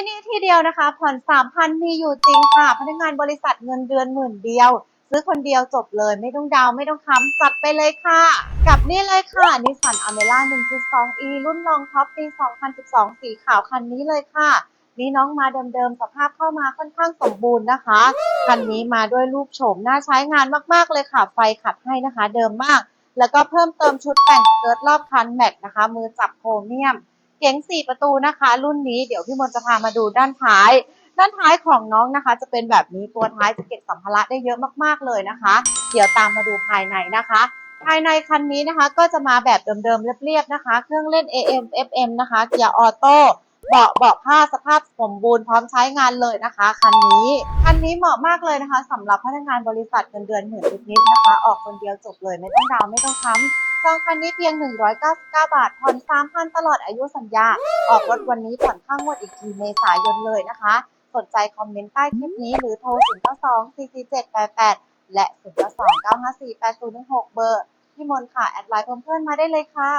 ที่นี่ที่เดียวนะคะ ผ่อนสามพันมีอยู่จริงค่ะ พนักงานบริษัทเงินเดือนหมื่นเดียว ซื้อคนเดียวจบเลย ไม่ต้องดาวไม่ต้องค้ำจัดไปเลยค่ะ กับนี่เลยค่ะนิสสันอเมร่า 1.2 e รุ่นรองท็อปปี 2012 สีขาวคันนี้เลยค่ะ นี่น้องมาเดิมๆสภาพเข้ามาค่อนข้างสมบูรณ์นะคะ คันนี้มาด้วยรูปโฉมน่าใช้งานมากๆเลยค่ะ ไฟขัดให้นะคะ เดิมมาก แล้วก็เพิ่มเติมชุดแต่งเกิร์ตรอบคันแม็กนะคะ มือจับโครเมียม เก๋ง4ประตูนะคะ รุ่นนี้เดี๋ยวพี่มนจะพามาดูด้านท้าย ด้านท้ายของน้องนะคะ จะเป็นแบบนี้ตัวท้ายจะเก็บสัมภาระได้เยอะมากๆเลยนะคะ เดี๋ยวตามมาดูภายในนะคะ ภายในคันนี้นะคะ ก็จะมาแบบเดิมๆเรียบๆนะคะ เครื่องเล่น AM FM นะคะเกียร์ออโต้ เบาะเบาะผ้าสภาพสมบูรณ์พร้อมใช้งานเลยนะคะคันนี้คันนี้เหมาะมากเลยนะคะสำหรับพนักงานบริษัทเงินเดือนหมื่นนิดๆนะคะ ออกคนเดียวจบเลยไม่ต้องดาวไม่ต้องค้ำจองคันนี้เพียง 199 บาทผ่อน3,000ตลอดอายุสัญญา ออกรถวันนี้ผ่อนข้างงวดอีกทีเมษายนเลยนะคะ สนใจคอมเมนต์ใต้คลิปนี้หรือโทร092 44788และ092 954 8016เบอร์พี่มนค่ะ แอดไลน์เพิ่มเพื่อนมาได้เลยค่ะ